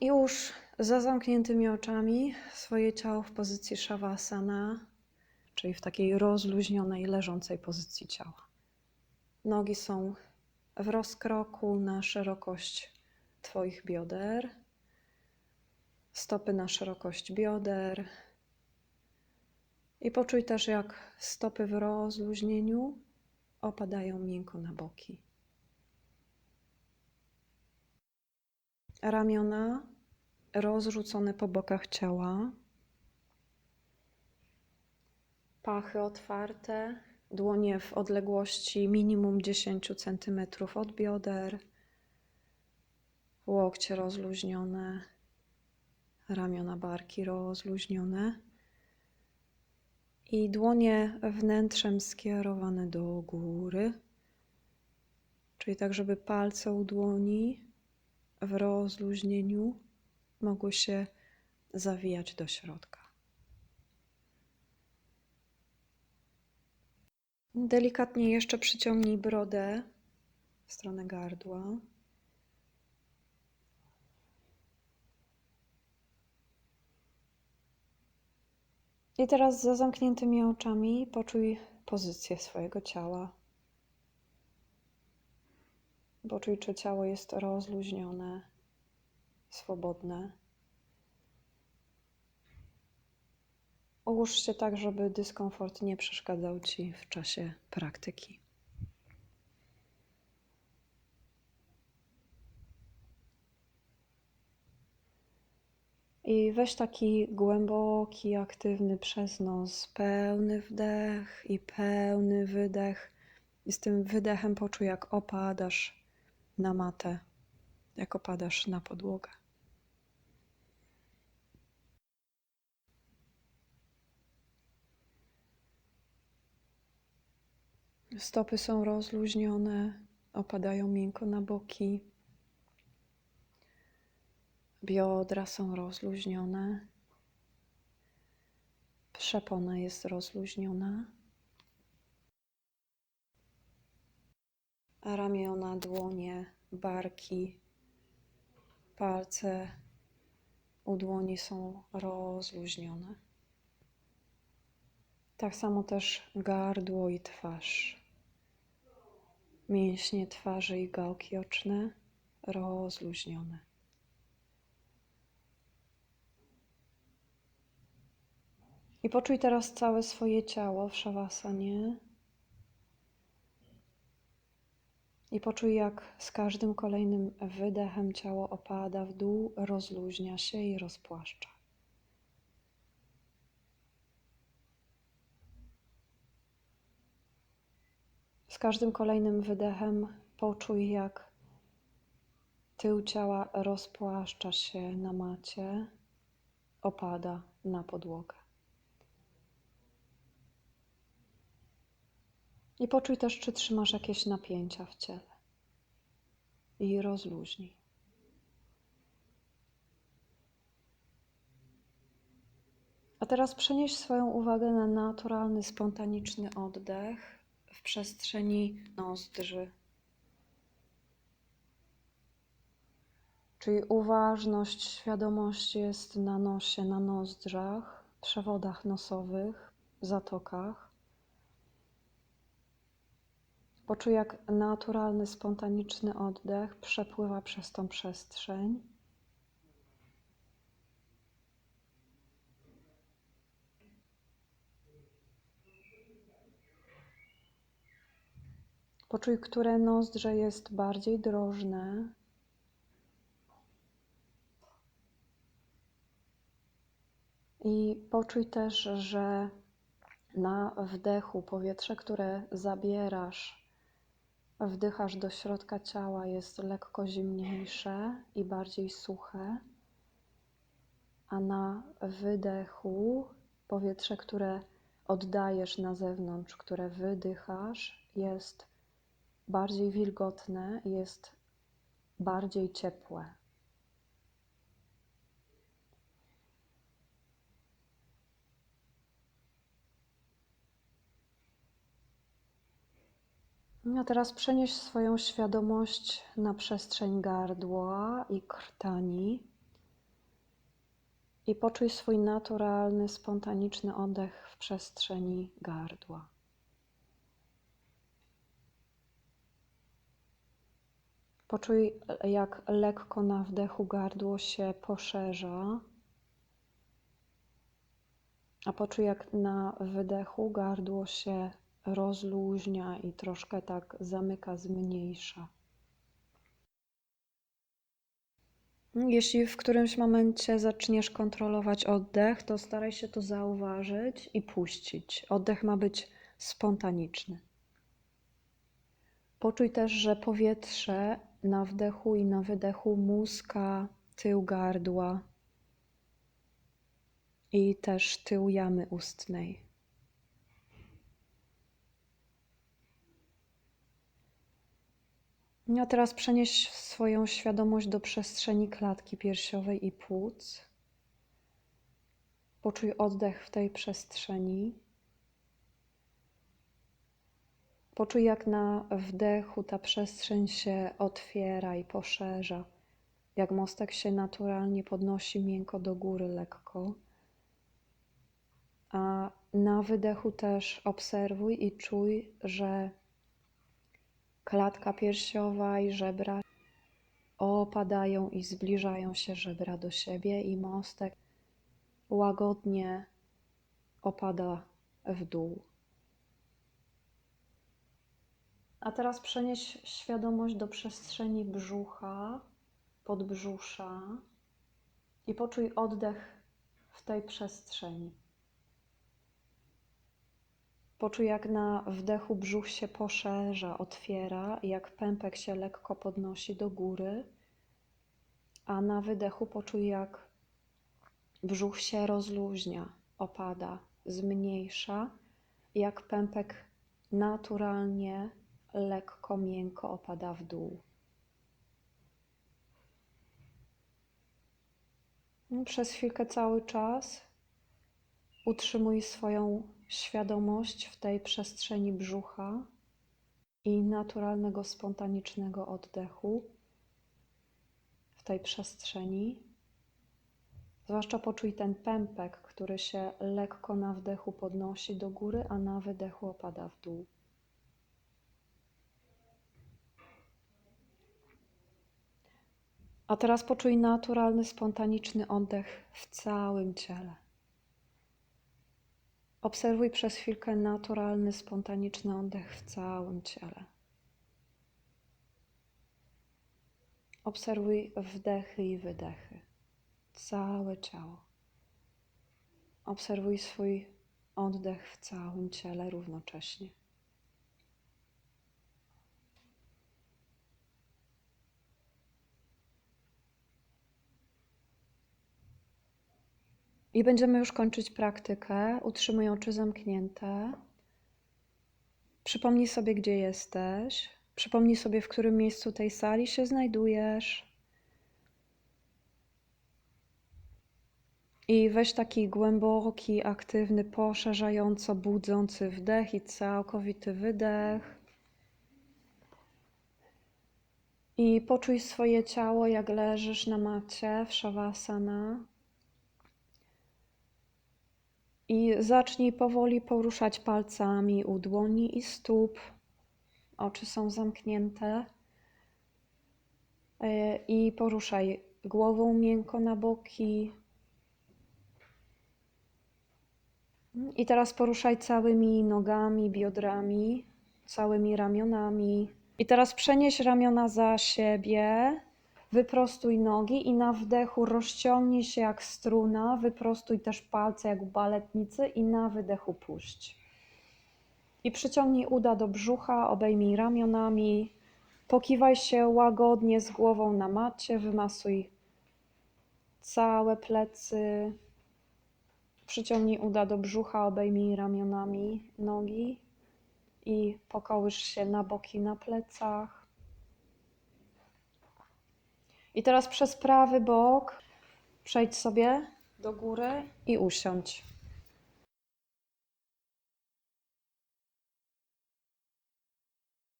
Już za zamkniętymi oczami swoje ciało w pozycji Shavasana, czyli w takiej rozluźnionej, leżącej pozycji ciała. Nogi są w rozkroku na szerokość Twoich bioder, stopy na szerokość bioder. I poczuj też, jak stopy w rozluźnieniu opadają miękko na boki. Ramiona rozrzucone po bokach ciała, pachy otwarte, dłonie w odległości minimum 10 cm od bioder, łokcie rozluźnione, ramiona barki rozluźnione. I dłonie wnętrzem skierowane do góry, czyli tak, żeby palce u dłoni w rozluźnieniu mogły się zawijać do środka. Delikatnie jeszcze przyciągnij brodę w stronę gardła. I teraz za zamkniętymi oczami poczuj pozycję swojego ciała. Poczuj, czy ciało jest rozluźnione, swobodne. Ułóż się tak, żeby dyskomfort nie przeszkadzał ci w czasie praktyki. I weź taki głęboki, aktywny przez nos, pełny wdech i pełny wydech. I z tym wydechem poczuj, jak opadasz na matę, jak opadasz na podłogę. Stopy są rozluźnione, opadają miękko na boki. Biodra są rozluźnione. Przepona jest rozluźniona. Ramiona, dłonie, barki, palce u dłoni są rozluźnione. Tak samo też gardło i twarz. Mięśnie twarzy i gałki oczne rozluźnione. I poczuj teraz całe swoje ciało w szawasanie. I poczuj, jak z każdym kolejnym wydechem ciało opada w dół, rozluźnia się i rozpłaszcza. Z każdym kolejnym wydechem poczuj, jak tył ciała rozpłaszcza się na macie, opada na podłogę. I poczuj też, czy trzymasz jakieś napięcia w ciele. I rozluźnij. A teraz przenieś swoją uwagę na naturalny, spontaniczny oddech w przestrzeni nozdrzy. Czyli uważność, świadomość jest na nosie, na nozdrzach, przewodach nosowych, zatokach. Poczuj, jak naturalny, spontaniczny oddech przepływa przez tą przestrzeń. Poczuj, które nozdrze jest bardziej drożne. I poczuj też, że na wdechu powietrze, które zabierasz, wdychasz do środka ciała, jest lekko zimniejsze i bardziej suche, a na wydechu powietrze, które oddajesz na zewnątrz, które wydychasz, jest bardziej wilgotne, jest bardziej ciepłe. A teraz przenieś swoją świadomość na przestrzeń gardła i krtani. I poczuj swój naturalny, spontaniczny oddech w przestrzeni gardła. Poczuj, jak lekko na wdechu gardło się poszerza, a poczuj, jak na wydechu gardło się rozluźnia i troszkę tak zamyka, zmniejsza. Jeśli w którymś momencie zaczniesz kontrolować oddech, to staraj się to zauważyć i puścić. Oddech ma być spontaniczny. Poczuj też, że powietrze na wdechu i na wydechu muska tył gardła i też tył jamy ustnej. A teraz przenieś swoją świadomość do przestrzeni klatki piersiowej i płuc. Poczuj oddech w tej przestrzeni. Poczuj, jak na wdechu ta przestrzeń się otwiera i poszerza, jak mostek się naturalnie podnosi miękko do góry, lekko. A na wydechu też obserwuj i czuj, że klatka piersiowa i żebra opadają i zbliżają się żebra do siebie, i mostek łagodnie opada w dół. A teraz przenieś świadomość do przestrzeni brzucha, podbrzusza i poczuj oddech w tej przestrzeni. Poczuj, jak na wdechu brzuch się poszerza, otwiera, jak pępek się lekko podnosi do góry, a na wydechu poczuj, jak brzuch się rozluźnia, opada, zmniejsza, jak pępek naturalnie, lekko, miękko opada w dół. Przez chwilkę cały czas utrzymuj swoją świadomość w tej przestrzeni brzucha i naturalnego, spontanicznego oddechu w tej przestrzeni. Zwłaszcza poczuj ten pępek, który się lekko na wdechu podnosi do góry, a na wydechu opada w dół. A teraz poczuj naturalny, spontaniczny oddech w całym ciele. Obserwuj przez chwilkę naturalny, spontaniczny oddech w całym ciele. Obserwuj wdechy i wydechy, całe ciało. Obserwuj swój oddech w całym ciele równocześnie. I będziemy już kończyć praktykę. Utrzymuj oczy zamknięte. Przypomnij sobie, gdzie jesteś. Przypomnij sobie, w którym miejscu tej sali się znajdujesz. I weź taki głęboki, aktywny, poszerzająco budzący wdech i całkowity wydech. I poczuj swoje ciało, jak leżysz na macie w Shavasana. I zacznij powoli poruszać palcami u dłoni i stóp. Oczy są zamknięte. E, I poruszaj głową miękko na boki. I teraz poruszaj całymi nogami, biodrami, całymi ramionami. I teraz przenieś ramiona za siebie Wyprostuj nogi i na wdechu rozciągnij się jak struna, wyprostuj też palce jak u baletnicy i na wydechu puść. I przyciągnij uda do brzucha, obejmij ramionami, pokiwaj się łagodnie z głową na macie, wymasuj całe plecy, przyciągnij uda do brzucha, obejmij ramionami nogi i pokołysz się na boki na plecach. I teraz przez prawy bok przejdź sobie do góry i usiądź.